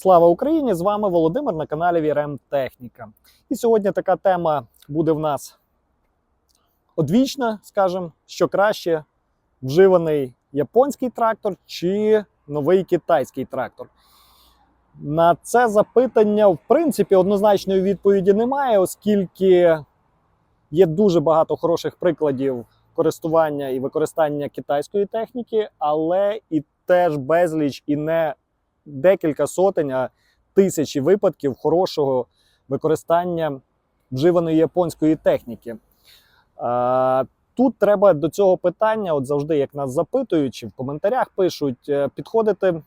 Слава Україні! З вами Володимир на каналі Вірем Техніка. І сьогодні така тема буде в нас одвічна, скажімо, що краще вживаний японський трактор чи новий китайський трактор. На це запитання, в принципі, однозначної відповіді немає, оскільки є дуже багато хороших прикладів користування і використання китайської техніки, але і теж безліч і не декілька сотень, а тисячі випадків хорошого використання вживаної японської техніки. Тут треба до цього питання, от завжди, як нас запитують, чи в коментарях пишуть, е, підходити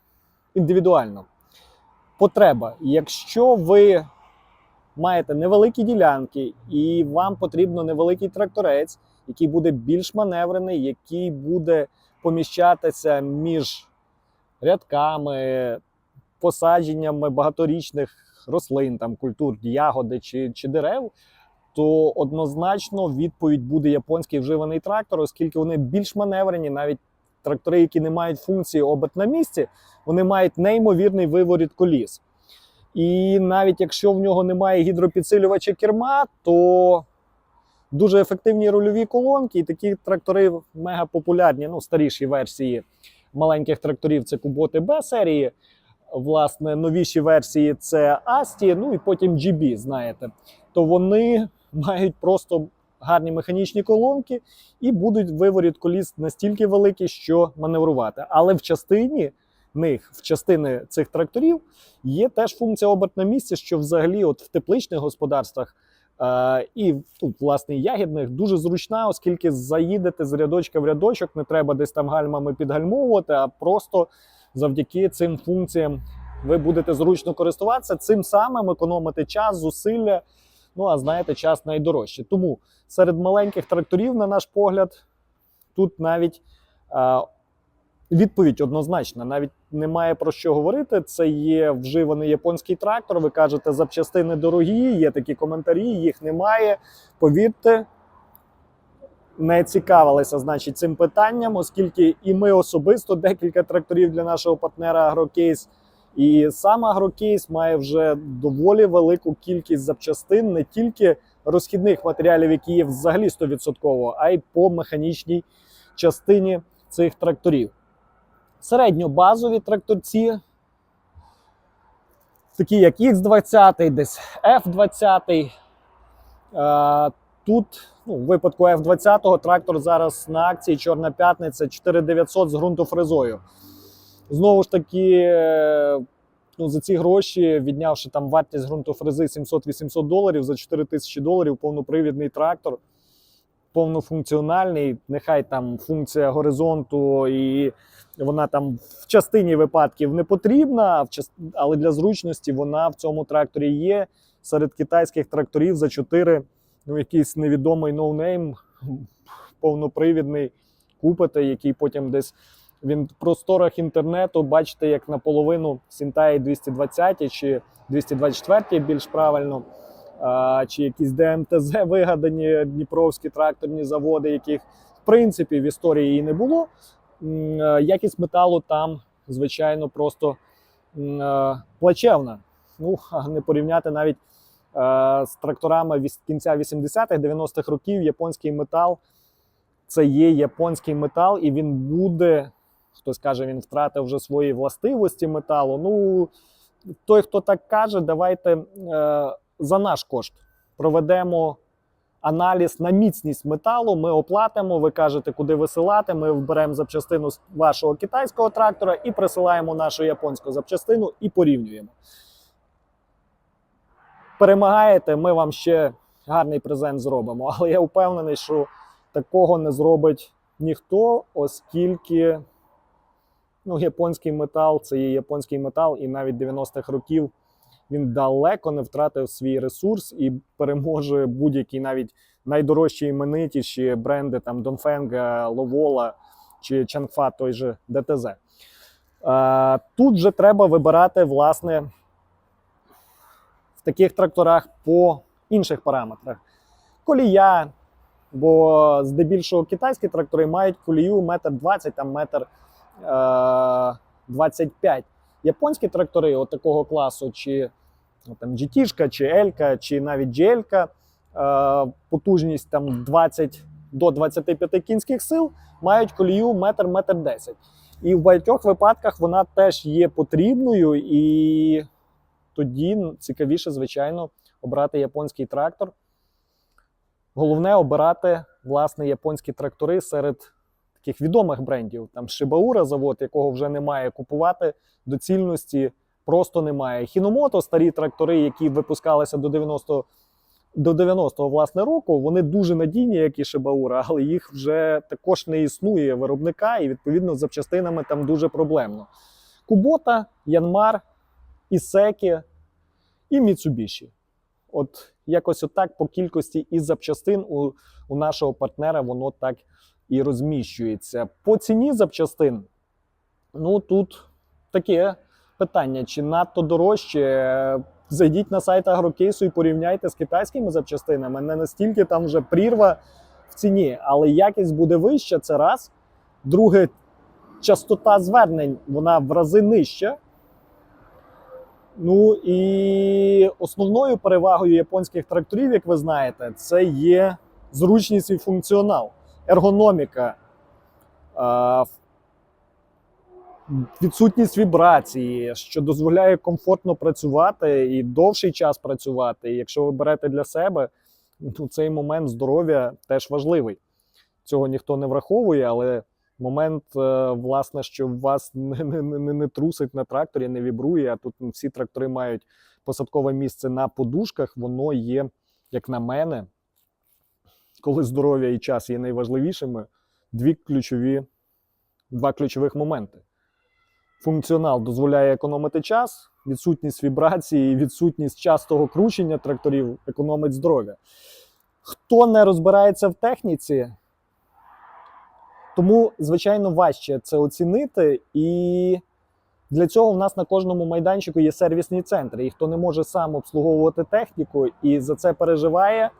індивідуально. Потреба. Якщо ви маєте невеликі ділянки і вам потрібно невеликий тракторець, який буде більш маневрений, який буде поміщатися між рядками, посадженнями багаторічних рослин, там культур, ягоди чи, чи дерев, то однозначно відповідь буде японський вживаний трактор, оскільки вони більш маневрені, навіть трактори, які не мають функції оберт на місці, вони мають неймовірний виворіт коліс. І навіть якщо в нього немає гідропідсилювача керма, то дуже ефективні рульові колонки, і такі трактори мега популярні, ну, старіші версії маленьких тракторів це Куботи Б серії. Власне, новіші версії це Асті, ну і потім GB, знаєте. То вони мають просто гарні механічні колонки і будуть виворіт коліс настільки великий, що маневрувати. Але в частині них, в частини цих тракторів, є теж функція оберт на місці, що взагалі, от в тепличних господарствах. Е, і тут, власне, ягідних дуже зручна, оскільки заїдете з рядочка в рядочок, не треба десь там гальмами підгальмовувати, а просто завдяки цим функціям ви будете зручно користуватися, цим самим економити час, зусилля. Ну, а знаєте, час найдорожче. Тому серед маленьких тракторів, на наш погляд, тут навіть е, відповідь однозначна. Навіть немає про що говорити. Це є вживаний японський трактор. Ви кажете, запчастини дорогі, є такі коментарі, їх немає. Повірте, не цікавилися, значить, цим питанням, оскільки і ми особисто декілька тракторів для нашого партнера Агрокейс. І сам Агрокейс має вже доволі велику кількість запчастин, не тільки розхідних матеріалів, які є взагалі 100%, а й по механічній частині цих тракторів. Середньобазові тракторці, такі як X20, десь F20. Е, Тут, ну, в випадку F20 трактор зараз на акції Чорна п'ятниця 4900 з ґрунтофрезою. Знову ж таки, е, ну, за ці гроші, віднявши там вартість ґрунтофрези 700-800 доларів за 4000 доларів, повнопривідний трактор, повнофункціональний. Нехай там функція горизонту, і вона там в частині випадків не потрібна, але для зручності вона в цьому тракторі є. Серед китайських тракторів за 4 ну, якийсь невідомий ноунейм, повнопривідний, купите, який потім десь він в просторах інтернету бачите, як наполовину Сінтаї 220 чи 224 більш правильно, чи якісь ДМТЗ вигадані дніпровські тракторні заводи, яких в принципі в історії і не було. Якість металу там, звичайно, просто плачевна. Ну, не порівняти навіть з тракторами кінця 80-х, 90-х років японський метал це є японський метал, і він буде. Хтось каже, він втратив вже свої властивості металу. Ну, той, хто так каже, давайте е, за наш кошт проведемо аналіз на міцність металу. Ми оплатимо. Ви кажете, куди висилати. Ми вберемо запчастину з вашого китайського трактора і присилаємо нашу японську запчастину і порівнюємо. Перемагаєте, ми вам ще гарний презент зробимо. Але я впевнений, що такого не зробить ніхто, оскільки ну, японський метал це є японський метал, і навіть 90-х років він далеко не втратив свій ресурс і переможе будь-які навіть найдорожчі іменитіші бренди там Донфенга, Ловола чи Чангфа, той же ДТЗ. Е, Тут же треба вибирати, власне, в таких тракторах по інших параметрах. Колія, бо здебільшого китайські трактори мають колію метр 20, там метр е, 25. японські трактори от такого класу, чи там GT, чи L, чи навіть GL, е, потужність там 20 до 25 кінських сил, мають колію метр метр 10. І в багатьох випадках вона теж є потрібною, і тоді цікавіше, звичайно, обрати японський трактор. Головне обирати власне японські трактори серед таких відомих брендів. Там Шибаура, завод, якого вже немає купувати, доцільності просто немає. Хіномото, старі трактори, які випускалися до 90 до 90-го власне року, вони дуже надійні, як і Шибаура, але їх вже також не існує виробника, і відповідно з запчастинами там дуже проблемно. Кубота, Янмар, Ісекі і Міцубіші. От якось отак по кількості і запчастин у, у нашого партнера воно так і розміщується. По ціні запчастин, ну тут таке питання: чи надто дорожче? Зайдіть на сайт агрокейсу і порівняйте з китайськими запчастинами. Не настільки там вже прірва в ціні, але якість буде вища, це раз. Друге, частота звернень вона в рази нижча. Ну і основною перевагою японських тракторів, як ви знаєте, це є зручність і функціонал, ергономіка, е, відсутність вібрації, що дозволяє комфортно працювати і довший час працювати. І якщо ви берете для себе, ну, цей момент здоров'я теж важливий. Цього ніхто не враховує, але момент, е, власне, що вас не, не, не, не трусить на тракторі, не вібрує. А тут всі трактори мають посадкове місце на подушках, воно є, як на мене, коли здоров'я і час є найважливішими, дві ключові, два ключових моменти. Функціонал дозволяє економити час, відсутність вібрації, відсутність частого кручення тракторів економить здоров'я. Хто не розбирається в техніці, тому, звичайно, важче це оцінити. І для цього в нас на кожному майданчику є сервісні центри. І хто не може сам обслуговувати техніку і за це переживає,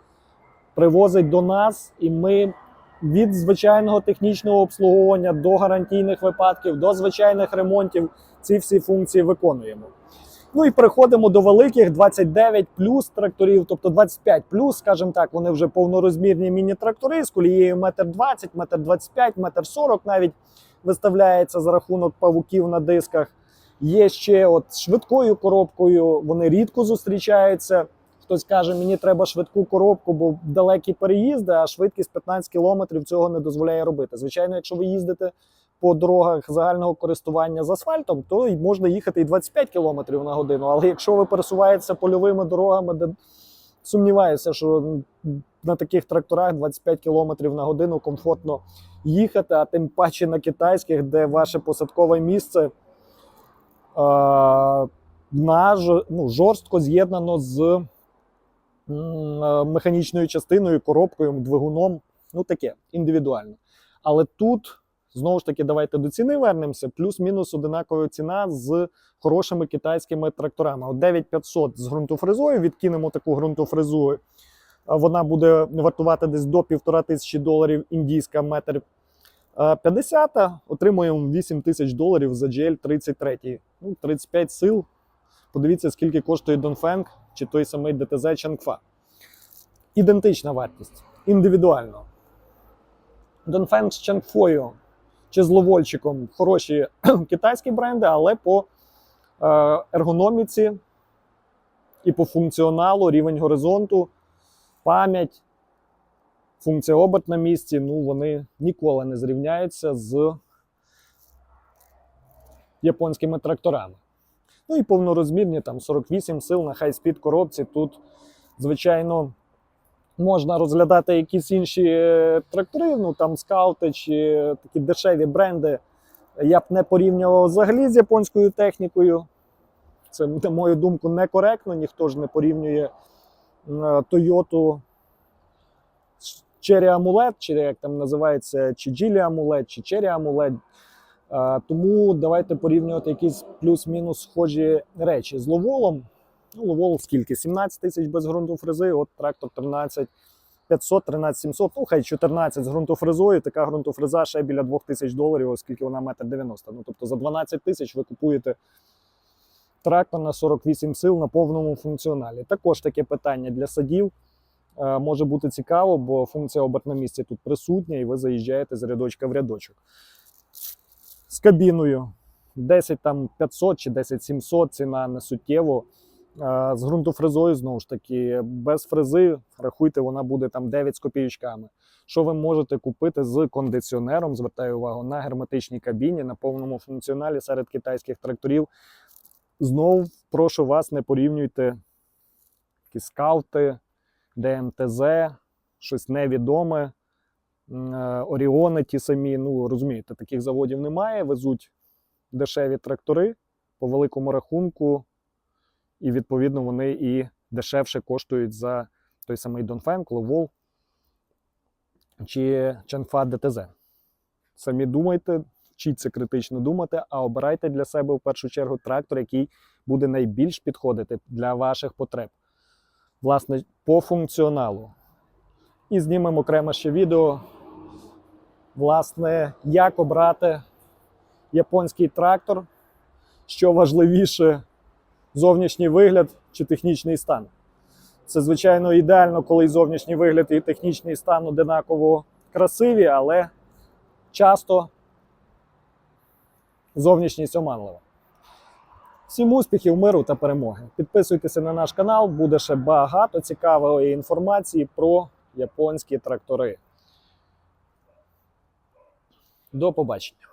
привозить до нас, і ми від звичайного технічного обслуговування до гарантійних випадків, до звичайних ремонтів ці всі функції виконуємо. Ну і переходимо до великих 29 плюс тракторів, тобто 25 плюс, скажімо так, вони вже повнорозмірні міні-трактори з колією 1,20 м, 1,25 м, 1,40 м навіть виставляється за рахунок павуків на дисках. Є ще от швидкою коробкою, вони рідко зустрічаються. Хтось каже, мені треба швидку коробку, бо далекі переїзди, а швидкість 15 км цього не дозволяє робити. Звичайно, якщо ви їздите по дорогах загального користування з асфальтом, то можна їхати і 25 км на годину. Але якщо ви пересуваєтеся польовими дорогами, де сумніваюся, що на таких тракторах 25 км на годину комфортно їхати, а тим паче на китайських, де ваше посадкове місце е, на, ну, жорстко з'єднано з механічною частиною, коробкою, двигуном. Ну таке індивідуально. Але тут знову ж таки, давайте до ціни вернемося. Плюс-мінус одинакова ціна з хорошими китайськими тракторами. От 9500 з ґрунтофрезою, відкинемо таку ґрунтофрезу. Вона буде вартувати десь до півтора тисячі доларів індійська метр 50, отримуємо 8 тисяч доларів за GL 33. Ну, 35 сил. Подивіться, скільки коштує Донфенг чи той самий ДТЗ Чангфа. Ідентична вартість, індивідуально. Донфенг з Чангфою чи з Ловольчиком хороші китайські бренди, але по е, ергономіці і по функціоналу, рівень горизонту, пам'ять, функція оберт на місці, ну вони ніколи не зрівняються з японськими тракторами. Ну і повнорозмірні там 48 сил на хай-спід коробці. Тут, звичайно, можна розглядати якісь інші е, трактори, ну там скаути чи такі дешеві бренди. Я б не порівнював взагалі з японською технікою. Це, на мою думку, некоректно. Ніхто ж не порівнює е, Toyota з чи як там називається, чи Geely Amulet, чи Cherry Amulet. Е, Тому давайте порівнювати якісь плюс-мінус схожі речі з Ловолом. Ну, Ловол скільки? 17 тисяч без ґрунтофрези, от трактор 13 500, 13 700, ну хай 14 з ґрунтофрезою. Така ґрунтофреза ще біля 2 тисяч доларів, оскільки вона метр 90. Ну тобто за 12 тисяч ви купуєте трактор на 48 сил на повному функціоналі. Також таке питання для садів е, може бути цікаво, бо функція оберт на тут присутня, і ви заїжджаєте з рядочка в рядочок. З кабіною 10 там 500 чи 10 700 ціна не суттєво. З ґрунтофрезою, знову ж таки, без фрези, рахуйте, вона буде там 9 з копійочками. Що ви можете купити з кондиціонером, звертаю увагу, на герметичній кабіні, на повному функціоналі серед китайських тракторів. Знову прошу вас, не порівнюйте такі скаути, ДМТЗ, щось невідоме, Оріони ті самі. Ну, розумієте, таких заводів немає. Везуть дешеві трактори по великому рахунку, і відповідно вони і дешевше коштують за той самий Донфен, Кловол чи Чанфа ДТЗ. Самі думайте, вчіться критично думати, а обирайте для себе в першу чергу трактор, який буде найбільш підходити для ваших потреб. Власне, по функціоналу. І знімемо окремо ще відео, власне, як обрати японський трактор, що важливіше, зовнішній вигляд чи технічний стан. Це, звичайно, ідеально, коли зовнішній вигляд і технічний стан одинаково красиві, але часто зовнішність оманлива. Всім успіхів, миру та перемоги. Підписуйтеся на наш канал, буде ще багато цікавої інформації про японські трактори. До побачення.